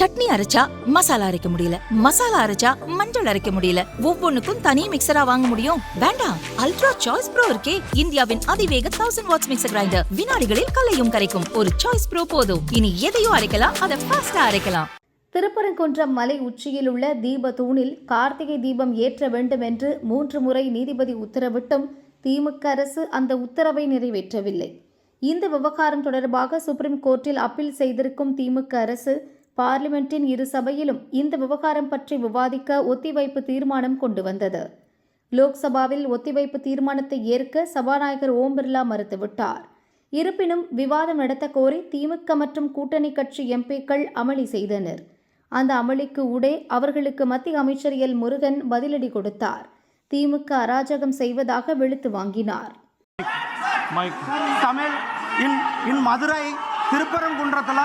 சட்னி அரைச்சா மசாலா அரைக்க முடியல. மசாலா அரைச்சா மஞ்சள் அரைக்க முடியல. ஒவ்வொன்னுக்கும் தனி மிக்சரா வாங்க முடியும். வேண்டாம். அல்ட்ரா சாய்ஸ் ப்ரோ இருக்கே. இந்தியாவின் அதிவேக தௌசண்ட் வாட்ஸ் மிக்சர் கிரைண்டர் வினாடிகளில் கலையும் கரைக்கும். ஒரு சாய்ஸ் ப்ரோ போதும். இனி எதையும் அரைக்கலாம். அதை ஃபாஸ்டா அரைக்கலாம். திருப்பரங்குன்றம் மலை உச்சியில் உள்ள தீப தூணில் கார்த்திகை தீபம் ஏற்ற வேண்டும் என்று மூன்று முறை நீதிபதி உத்தரவிட்டும் திமுக அரசு அந்த உத்தரவை நிறைவேற்றவில்லை. இந்த விவகாரம் தொடர்பாக சுப்ரீம் கோர்ட்டில் அப்பீல் செய்திருக்கும் திமுக அரசு பார்லிமெண்டின் இரு சபையிலும் இந்த விவகாரம் பற்றி விவாதிக்க ஒத்திவைப்பு தீர்மானம் கொண்டு வந்தது. லோக்சபாவில் ஒத்திவைப்பு தீர்மானத்தை ஏற்க சபாநாயகர் ஓம் பிர்லா மறுத்துவிட்டார். இருப்பினும் விவாதம் நடத்த கோரி திமுக மற்றும் கூட்டணி கட்சி எம்பிக்கள் அமளி செய்தனர். அந்த அமளிக்கு உடே அவர்களுக்கு மத்திய அமைச்சர் எல். முருகன் பதிலடி கொடுத்தார். திமுக அராஜகம் செய்வதாக வெளுத்து வாங்கினார். தமிழ் இன் இன் மதுரை திருப்பரங்குன்றத்தில்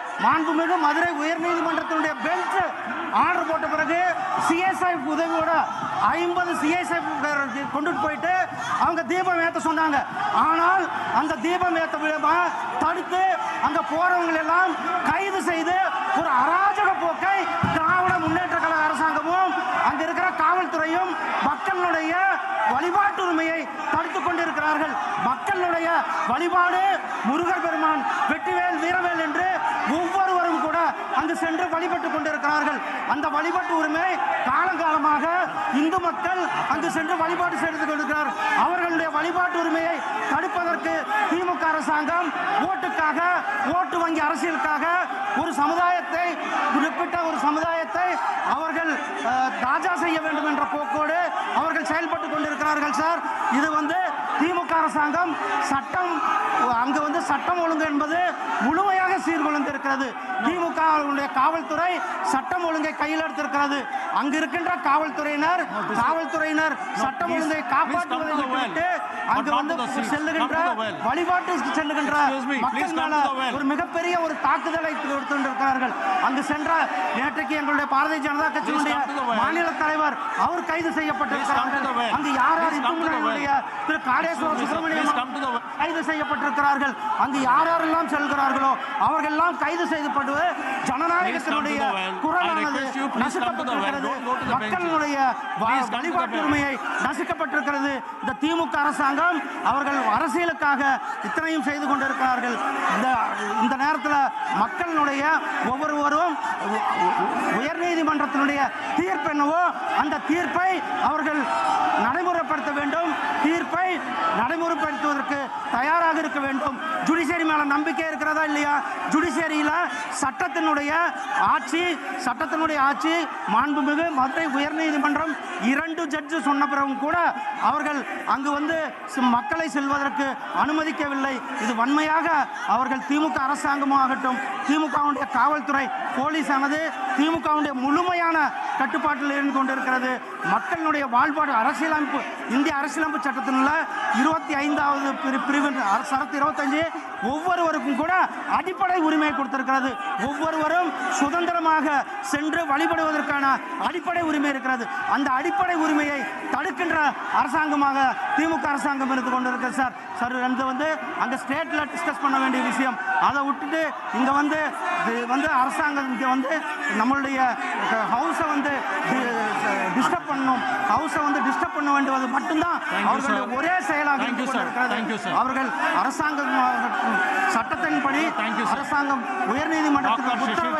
மாண்புமிகு மதுரை உயர்நீதிமன்றத்தினுடைய பெஞ்ச் ஆர்டர் போட்ட பிறகு சிஎஸ்ஐ உதவியோட ஐம்பது சிஎஸ்ஐ கொண்டுட்டு போயிட்டு அவங்க தீபம் ஏற்ற சொன்னாங்க. ஆனால் அந்த தீபம் ஏற்ற விதமா தடுத்து அங்க போறவங்க எல்லாம் கைது செய்து ஒரு அராஜக போக்கை திராவிட முன்னேற்ற கழக அரசாங்கமும் அங்க இருக்கிற காவல்துறையும் மக்களுடைய வழிபாட்டு உரிமையை கொண்டிருக்கிறார்கள். மக்களுடைய வழிபாடு முருகர் பெருமான் வெற்றிவேல் வீரவேல் என்று ஒவ்வொருவரும் கூட அங்கு சென்று வழிபட்டு கொண்டிருக்கிறார்கள். அந்த வழிபாட்டு உரிமை காலங்காலமாக இந்து மக்கள் அங்கு சென்று வழிபாடு செய்து கொண்டிருக்கிறார். அவர்களுடைய வழிபாட்டு உரிமையை தடுப்பதற்கு திமுக அரசாங்கம் ஓட்டுக்காக ஓட்டு வங்கி அரசியலுக்காக ஒரு சமுதாயத்தை குறிப்பிட்ட ஒரு சமுதாயத்தை அவர்கள் ராஜா செய்ய வேண்டும் என்ற போக்கோடு அவர்கள் செயல்பட்டு கொண்டிருக்கிறார்கள் சார். இது வந்து திமுக அரசாங்கம் சட்டம் அங்கு வந்து சட்டம் ஒழுங்கு என்பது முழுமையாக சீர்குலைந்திருக்கிறது திமுக காவல்துறை சட்டம் ஒழுங்கை கையில் எடுத்திருக்கிறது அங்கு இருக்கின்ற காவல்துறையினர் காவல்துறையினர் சட்டம் ஒழுங்கை காப்பாற்றுவதை. விட்டுவிட்டு அங்கு வந்து. செல்லுகின்ற Come to the well. வழிபாட்டு செல்லுகின்ற மக்கள் மேல. ஒரு மிகப்பெரிய ஒரு தாக்குதலை கொடுத்திருக்கிறார்கள் அங்கு சென்ற நேற்றைக்கு எங்களுடைய பாரதிய ஜனதா கட்சியினுடைய. மாநில தலைவர் அவர் கைது செய்யப்பட்டிருக்கிறார்கள். அங்கு யார் யார் இந்து. முன்னணியினுடைய திரு காடேஸ்வர. சுப்பிரமணியம். கைது செய்யப்பட்டிருக்கிறார்கள் அங்கு யார் யாரெல்லாம் செல்கிறார்களோ அவர்கள் எல்லாம் கைது செய்யப்பட்டு ஜனநாயகத்தினுடைய குரலானது. நசுக்கப்பட்டிருக்கிறது. மக்களுடைய வழிபாட்டு. உரிமையை நசுக்கப்பட்டிருக்கிறது இந்த திமுக அரசாங்கம் அவர்கள் அரசியலுக்காக இத்தனையும் செய்து கொண்டிருக்கிறார்கள். இந்த இந்த நேரத்தில் மக்களினுடைய ஒவ்வொருவரும் உயர் நீதிமன்றத்தினுடைய உயர்நீதிமன்றத்தினுடைய தீர்ப்பு என்னவோ அந்த தீர்ப்பை அவர்கள் நடைமுறைப்படுத்த வேண்டும். தீர்ப்பை நடைமுறைப்படுத்துவதற்கு இருக்க வேண்டும். ஜுடிஷியரி மேல நம்பிக்கை இருக்கிறதா இல்லையா? ஜுடிஷியரியில சட்டத்தினுடைய ஆட்சி சட்டத்தினுடைய ஆட்சி மாண்புமிகு மதுரை உயர்நீதிமன்றம் இரண்டு ஜட்ஜு சொன்ன பிறகும் கூட அவர்கள் அங்கு வந்து மக்களை செல்வதற்கு அனுமதிக்கவில்லை. இது வன்மையாக அவர்கள் திமுக அரசாங்கமாகட்டும் திமுகவுடைய காவல்துறை போலீஸானது திமுகவுடைய முழுமையான கட்டுப்பாட்டில் இருந்து கொண்டிருக்கிறது. மக்களுடைய வாழ்பாடு அரசியலமைப்பு இந்திய அரசியலமைப்பு சட்டத்தினுள்ள இருபத்தி ஐந்தாவது பிரி- பிரிவு சரத்து இருபத்தஞ்சு ஒவ்வொருவருக்கும் கூட அடிப்படை உரிமையை கொடுத்திருக்கிறது. ஒவ்வொருவரும் சுதந்திரமாக சென்று வழிபடுவதற்கான அடிப்படை உரிமை இருக்கிறது. அந்த அடிப்படை உரிமையை தடுக்கின்ற அரசாங்கமாக திமுக அரசாங்கம் இருந்து கொண்டிருக்கிறது சார். சார் வந்து வந்து அங்கே ஸ்டேட்டில் டிஸ்கஸ் பண்ண வேண்டிய விஷயம். அதை விட்டுட்டு இங்கே வந்து இது வந்து அரசாங்கம் இங்கே வந்து நம்மளுடைய ஹவுஸை வந்து டிஸ்டர்ப் பண்ணணும் ஹவுஸை வந்து டிஸ்டர்ப் பண்ண வேண்டுவது மட்டும்தான் அவர்களுடைய. ஒரே செயலாக. அவர்கள் அரசாங்கம் சட்டத்தின்படி. அரசாங்கம் உயர்நீதிமன்றத்துக்கு. உத்தரவு